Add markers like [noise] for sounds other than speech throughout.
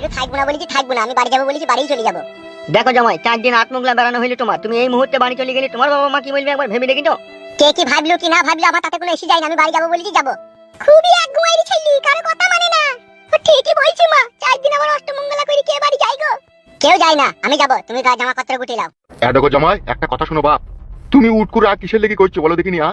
একটু থাকব না বলেছি থাকব না। আমি বাড়ি যাব বলেছি বাড়িই চলে যাব। দেখো জামাই চার দিন আত্মগ্লা বেড়ানো হইলে তোমার। তুমি এই মুহূর্তে বাড়ি চলে গেলে তোমার বাবা মা কি বলবে একবার ভেবে দেখি তো কে কি ভাবলো কি না ভাবলো আমার তাতে কোনো এসে যায় না আমি বাড়ি যাব বলেছি যাব। খুবই এক ঘুমাইরি ছেলে কারও কথা মানে না। ঠিকই বলছি মা চার দিন আবার অষ্টমঙ্গলা করে কে বাড়ি যাই গো? কেউ যায় না আমি যাব। তুমি গা জামা পত্র গুটিয়ে এ দেখো জামাই একটা কথা শোনো বাপ। তুমি উট করে আর কিসের লেগে করছ বলো দেখিনি আ?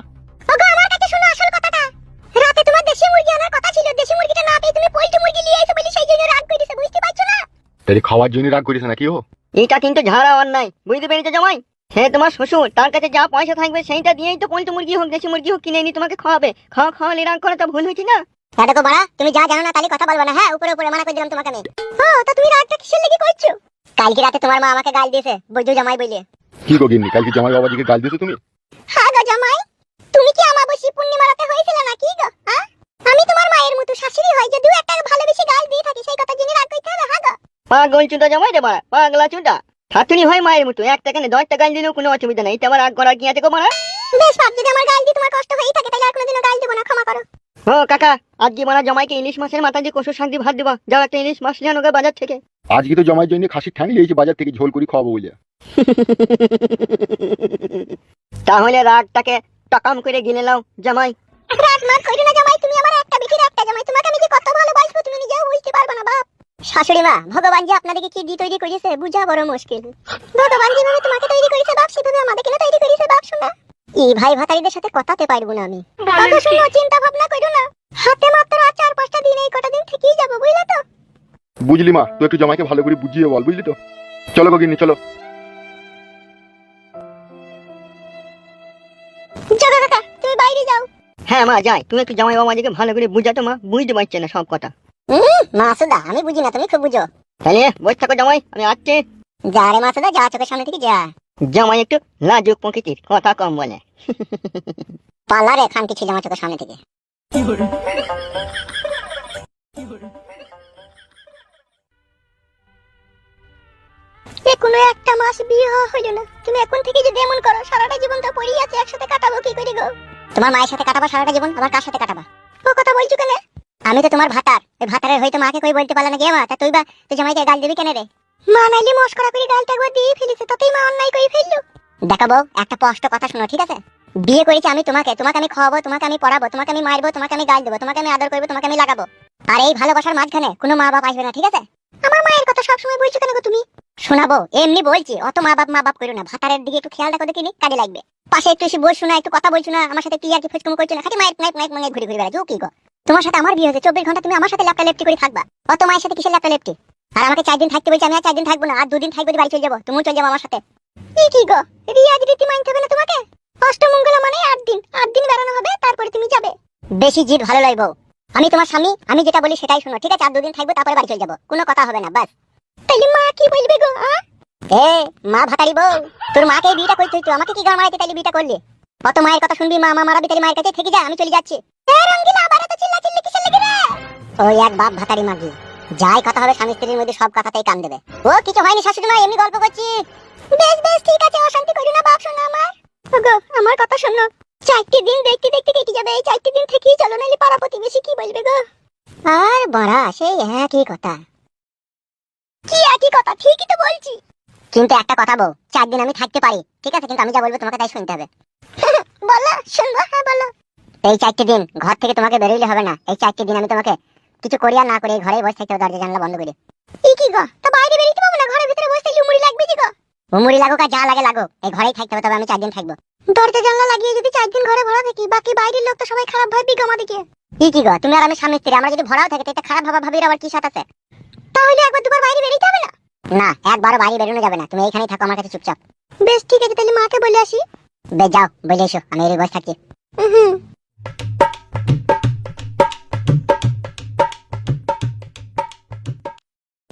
না তাহলে খাওয়ার জন্য রাগ করিস নাকি ও? এটা কিন্তু ঝাড়া অন্যায়। বুঝতে পেরেছ জামাই? সে তোমার শ্বশুর। তার কাছে যা পয়সা থাকবে সেইটা দিয়েই তো পোল্ট্রি মুরগি হোক দেশি মুরগি হোক কিনে এনে তোমাকে খাওয়াবে। খাওয়া খাওয়ালে রাগ করা তো ভুল হয়েছে না? হ্যাঁ দেখো বাড়া তুমি যা জানো না তাহলে কথা বলব না। হ্যাঁ উপরে উপরে মানা করে দিলাম তোমাকে আমি। ও তা তুমি রাগটা কিসের লেগে করছ? কালকে রাতে তোমার মা আমাকে গাল দিয়েছে জামাই বলে কি গো গিন্নি কালকে জামাই বাবাজিকে গাল দিয়েছ তুমি? হ্যাঁ গো জামাই তুমি কি আমাবস্যা পূর্ণিমা রাতে হয়েছিল না কি গো হ্যাঁ? আমি তোমার মায়ের পাগল চুদা জামাই রে পাগলা চুদা হয় মায়ের মতো একটা কেন দশটা গাল দিলেও কোনো অসুবিধা নেই। এটা আবার রাগ করার কি আছে গো মারা? বেশ বাপ যদি আমার গাল দিয়ে তোমার কষ্ট হয়েই থাকে তাহলে আর কোনোদিনও গাল দেবো না ক্ষমা করো। ও কাকা আজকে মারা জামাইকে ইলিশ মাছের মাথা দিয়ে কষু শাক দিয়ে ভাত দিবা। যাও একটা ইলিশ মাছ নিয়ে আনো গো বাজার থেকে। আজকে তো জামাইয়ের জন্য খাসির ঠ্যাং লিয়েছি বাজার থেকে ঝোল করে খাওয়াবো বলে। [laughs] তাহলে রাগটাকে টকাম করে গিলে নাও জামাই। রাত মাত কইরো না শাশুড়ি মা ভগবান যে আপনাদেরকে কি দিয়ে তৈরি করেছে বুঝা বড় মুশকিল। ভগবান যেভাবে তোমাকে তৈরি করেছে বাপ সেভাবে আমাদেরকে না তৈরি করেছে বাপ শোনা। এই ভাই ভাতারিদের সাথে কথাতে পারব না আমি। কত শুনো চিন্তা ভাবনা করো না। হাতে মাত্র আর চার পাঁচটা দিন এই কটা দিন থেকেই যাব বুঝলে তো? বুঝলি মা তুই একটু জামাইকে ভালো করে বুঝিয়ে বল বুঝলি তো? চলো গো গিন্নি চলো। জগা কাকা তুমি বাইরে যাও। হ্যাঁ মা যাই। তুমি একটু জামাই বাবাজিকে ভালো করে বুঝাতো মা বুঝতে পারছে না সব কথা। মাসুদা আমি বুঝি না তুমি খুব বুঝো। তাহলে বসে থাকো জামাই আমি আসছি। যা রে মাসুদা যা চোখের সামনে থেকে যা। জামাই একটু লাজুক প্রকৃতির কথা কম বলে। পালা রে ছিল আমার চোখের সামনে থেকে। কোনো একটা মাস বিয়ে হওয়া হইল না। তুমি এখন থেকে যদি এমন করো সারাটা জীবন তো পড়েই আছে একসাথে কাটাবো কি করে গো? তোমার মায়ের সাথে কাটাবা সারাটা জীবন আবার কার সাথে কাটাবা? ও কথা বলছো কেন? আমি তো তোমার ভাতার। ওই ভাতারের হয়তো মাকে কই বলতে পারলা না গে মা? তা তুই বা তুই জামাইকে গাল দিবি কেন রে? মা নাইলে মস্করা করে গালটা একবার দিয়ে ফেলেছে তাতেই মা অন্যায় করে ফেলল। দেখাবো একটা স্পষ্ট কথা শোনো, ঠিক আছে? বিয়ে করেছি আমি তোমাকে তোমাকে আমি খাওয়াবো, তোমাকে আমি পড়াবো, তোমাকে আমি মারবো, তোমাকে আমি গাল দেবো, তোমাকে আমি আদর করব, তোমাকে আমি লাগাবো। আর এই ভালোবাসার মাঝখানে কোনো মা বাপ আসবে না, ঠিক আছে? আমার মায়ের কথা সবসময় বলছো কেন গো তুমি? শোনাবো এমনি বলছি, অত মা বাপ মা বাপ করো না। ভাতারের দিকে একটু খেয়াল রাখো দেখিনি কাজে লাগবে। পাশে একটু এসে বসছো না, একটু কথা বলছো না, আমার সাথে কি আর কি ফুচকুম করছ না, খালি মায়ের নাইক মানে ঘুরে ঘুরে বেড়াচ্ছো কি গো? তোমার সাথে আমার বিয়ে হয়েছে, চব্বিশ ঘণ্টা তুমি আমার সাথে ল্যাপটা লেপটি করে থাকবা। অত মায়ের সাথে কিসের ল্যাপটা লেপটি আর আমাকে চার দিন থাকতে বলছি, আমি আর চার দিন থাকব না, আর দুদিন থাকব বাড়ি চলে যাব, তুমিও চলে যাব আমার সাথে। কি গো, রিয়াজ রীতি মানতে হবে না তোমাকে? অষ্টমঙ্গলা মানে আট দিন আট দিন বেড়ানো হবে, তারপরে তুমি যাবে। বেশি জিদ ভালো লাগবে আমি তোমার স্বামী, আমি যেটা বলি সেটাই শোনো, ঠিক আছে? আর দুদিন থাকব, তারপরে বাড়ি চলে যাব, কোনো কথা হবে না, বাস। তাইলে মা কি বলবে গো এ, মা ভাতারি বউ, তোর মাকে বিয়েটা করতে হইতো, আমাকে কি গান মারাইতে তাইলে বিয়েটা করলি? অত মায়ের কথা শুনবি, মা মা মারাবি তাইলে মায়ের কাছে থেকে যা, আমি চলে যাচ্ছি। রে? ওই কথা হবে কথা আর ঠিকই তো বলছি। কিন্তু একটা কথা বউ, চার দিন আমি থাকতে পারি। ঠিক আছে, কিন্তু আমি যা বলব তোমাকে তাই শুনতে হবে। [laughs] বলো, শুনব হ্যাঁ বলো। এই চারটি দিন ঘর থেকে তোমাকে বেরোইলে হবে না। এই চারটি দিন আমি তোমাকে কিছু করি আর না করে এই ঘরেই বসে থাকতে হবে দরজা জানলা বন্ধ করে। ই কি গো? তা বাইরে বেরিয়ে পাবো না ঘরের ভিতরে বসে থাকলে উমুড়ি লাগবে গো? উমুড়ি লাগুক আর যা লাগে লাগুক এই ঘরেই থাকতে হবে তবে আমি চার দিন থাকব। দরজা জানলা লাগিয়ে যদি চার দিন ঘরে ভরা থাকি বাকি বাইরের লোক তো সবাই খারাপ ভাববি গো আমাদেরকে। ই কি গো? তুমি আর আমি স্বামী স্ত্রী আমরা যদি ভরাও থাকে তো খারাপ ভাবা ভাবির আবার কি সাথ আছে? তাহলে একবার দুবার বাইরে বেরিয়ে যাবে না? না একবারও বাইরে বেরোনো যাবে না তুমি এইখানেই থাকো আমার কাছে চুপচাপ। বেশ ঠিক আছে তাহলে মাকে বলে আসি। বেশ যাও বলে এসো আমি এই বসে থাকি হুম।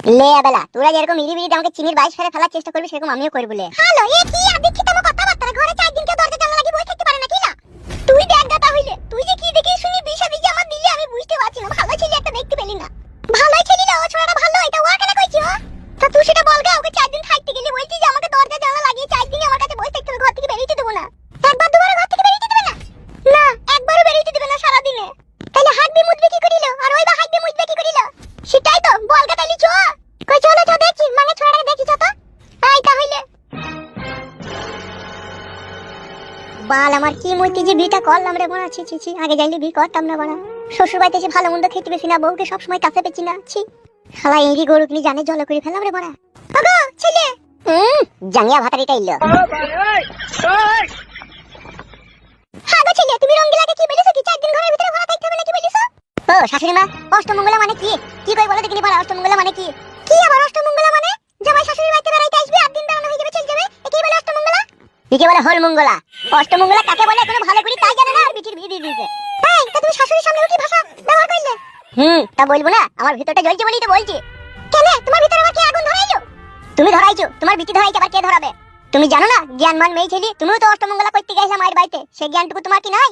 লে তোরা যেরকম ইরি বিরি আমাকে চিনির বাইশ ফেলে ফেলার চেষ্টা করবি, সেরকম আমিও করব লে। হ্যালো এ কি আদিক্ষিত আমার কথাবার্তা? ঘরে চার দিন কেউ দরজা জানলা লাগিয়ে বসে থাকতে পারে না, কি না? তুই দেখ দাদা হইলে, তুই যে কি দেখি শুনি বিষা বিজে আমার দিলে আমি বুঝতে পারছি না, ভালো ছেলে একটা দেখতে পেলি না। ভালোই ছেলে না, ও ছোড়াটা ভালো, এটা ওয়া কেন কইছি ও শালা আমার কি মইতে যে বিটা করলাম রে ছি ছি ছি আগে যাইলে বি করতাম না শ্বশুর বাড়িতে এসে ভালো মন্দ খেতে পেছি না বউকে সবসময় কাছে পেছি না ছি। শালা গরু কিনে জানে জল করে ফেলাম রে ওগো ছেলে! হুম জাঙ্গিয়া ভাতারিটা ইল্লো হ্যাঁ গো ছেলে তুমি কি বলেছ কি? চার দিন ঘরের ভিতরে থাকতে হবে নাকি বলেছ? ও শাশুড়ি মা অষ্টমঙ্গলা মানে কি? কি কই বলো দেখিনি বড়া অষ্টমঙ্গলা মানে কি? কি আবার অষ্টমঙ্গলা মানে? জামাই শাশুড়ি বাড়িতে বেড়াইতে আসবে আর দিন বেড়ানো হয়ে যাবে চলে যাবে একেই বলে অষ্টমঙ্গলা? একে বলে হল মঙ্গলা অষ্টমঙ্গলা কাকে বলে কোনো ভালো করে তাই জানে না আর বিটির বিয়ে দিয়ে দিয়েছে। এই তা তুমি শাশুড়ির সামনে কি ভাষা ব্যবহার করলে? হুম। তা বলব না আমার ভিতরটা জ্বলছে বলেই তো বলছি। কেন তোমার ভিতরে আমার কি আগুন ধরাইছো? তুমি ধরাইছো তোমার বিটি ধরাইছে আবার কে ধরাবে? তুমি জানো না জ্ঞানমান মেয়ে ছেলে তুমিও তো অষ্টমঙ্গলা করতে গেছো মায়ের বাড়িতে সেই জ্ঞানটুকু তোমার কি নাই?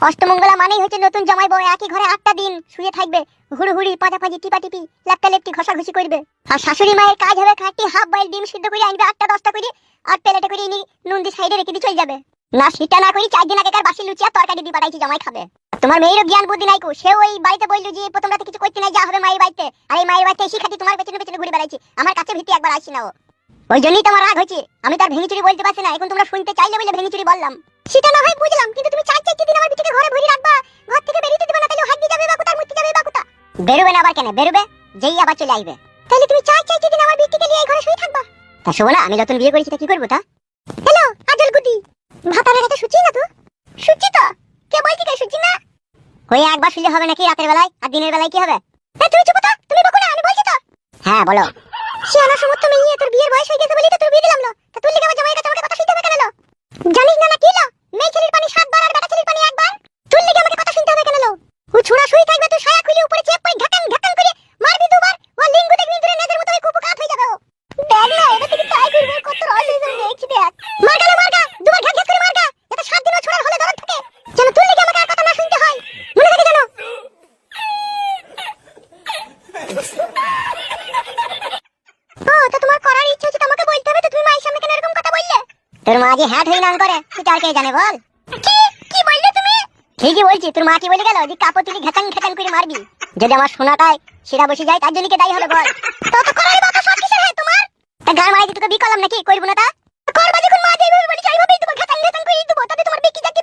অষ্টমঙ্গলা মানেই হচ্ছে নতুন জামাই বউ একই ঘরে আটটা দিন শুয়ে থাকবে হুড়ুহুড়ি পাজাপাজি টিপা টিপি লেপটা লেপটি ঘষাঘষি করবে। আর শাশুড়ি মায়ের কাজ হবে খাটি হাফ বয়েল ডিম সিদ্ধ করে আনবে আটটা দশটা করে আর প্লেটে করে ইনি নুন দিয়ে সাইডে রেখে দিয়ে চলে যাবে। না, সেটা না করি চার দিন আগেকার বাসি লুচি আর তরকারি দিয়ে পাঠাইছি জামাই খাবে। তোমার মেয়েরও জ্ঞান বুদ্ধি নাই সেও ওই বাড়িতে বলল যে, প্রথম রাতে কিছু করতে নাই, যা হবে মায়ের বাড়িতে। আর এই মায়ের বাড়িতে এসে খাটি তোমার পেছনে পেছনে ঘুরে বেড়াইছি। আমার কাছে ভীতি একবার আসি না ও। ওই জন্যই তোমার রাগ হয়েছে। আমি তার ভেঙে চুরি বলতে পারছি না, এখন তোমরা শুনতে চাইলে বলে ভেঙে চুরি বললাম। সেটা না হয় বুঝলাম, কিন্তু তুমি চার চারটি দিন আমার বিটিকে ঘরে ভরে রাখবা। ঘর থেকে বেরিয়ে দিবে না তাহলে হাত দিয়ে যাবে বা কোথার মুক্তি যাবে বা কোথা বেরোবে না আবার কেন? বেরোবে? যেই আবার চলে আসবে। তাহলে তুমি চার চারটি দিন আমার বিটিকে নিয়ে এই ঘরে শুয়ে থাকবা। তা শোনো আমি নতুন বিয়ে করেছি, তা কি করব তা? হ্যালো, আজল গুটি। ভাতারের কাছে সুচি না তো সুচি তো? কে বলছি কে সুচি না? ওই একবার শুলে হবে নাকি রাতের বেলায়? আর দিনের বেলায় কি হবে? তুমি চুপ তো তুমি বকো আমি বলছি তো। হ্যাঁ বলো। সে আমার সমস্ত মেয়ে তোর বিয়ের বয়স হয়ে গেছে বলি তো তোর বিয়ে দিলাম না তা তুই লিখে আমার জামাইয়ের কাছে কথা শুনতে হবে কেন জানিস না না কি লো? মেয়ে ছেলের পানি সাতবার আর বেটা ছেলের পানি একবার তুই লিখে আমাকে কথা শুনতে হবে কেন লো? ও ছুড়া শুই থাকবে তুই সায়া খুলে উপরে চেপ করে ঘাটাং ঘাটাং করে মারবি দুবার ও লিঙ্গ দেখবি ধরে নেদের মতো ওই কুপুকাত হয়ে যাবে ও দেখ না এটা থেকে ট্রাই করব কত রস হয়েছে আমি দেখছি দেখ মার গেলে মার গা দুবার ঘাট ঘাট করে মার গা যাতে সাত দিনও ছোড়ার হলে ধরন থাকে যেন তুই লিখে আমাকে আর কথা না শুনতে হয় মনে থাকে জানো ও তা তোমার করার ইচ্ছা হচ্ছে তোমাকে বলতে হবে তো তুমি মায়ের সামনে কেন এরকম কথা বললে তোর মা যে হ্যাট হয়ে নাম করে তুই আর কে জানে বল। কি? কি বললে তুমি? ঠিকই বলছি তোর মা কি বলে গেল? যে কাপড় তুলি ঘেটাং ঘেটাং করে মারবি। যদি আমার সোনাটায় সেটা বসে যায় তার জন্য কে দায়ী হবে বল? তত করার বাবা সব কিসের হয় তোমার? তা গান মারাই তোকে বিকলাম নাকি করব না তা? করবা যখন মা যাইবে বলি যাইবে তোমার ঘেটাং ঘেটাং করে দিব তাতে তোমার বিকি যাকে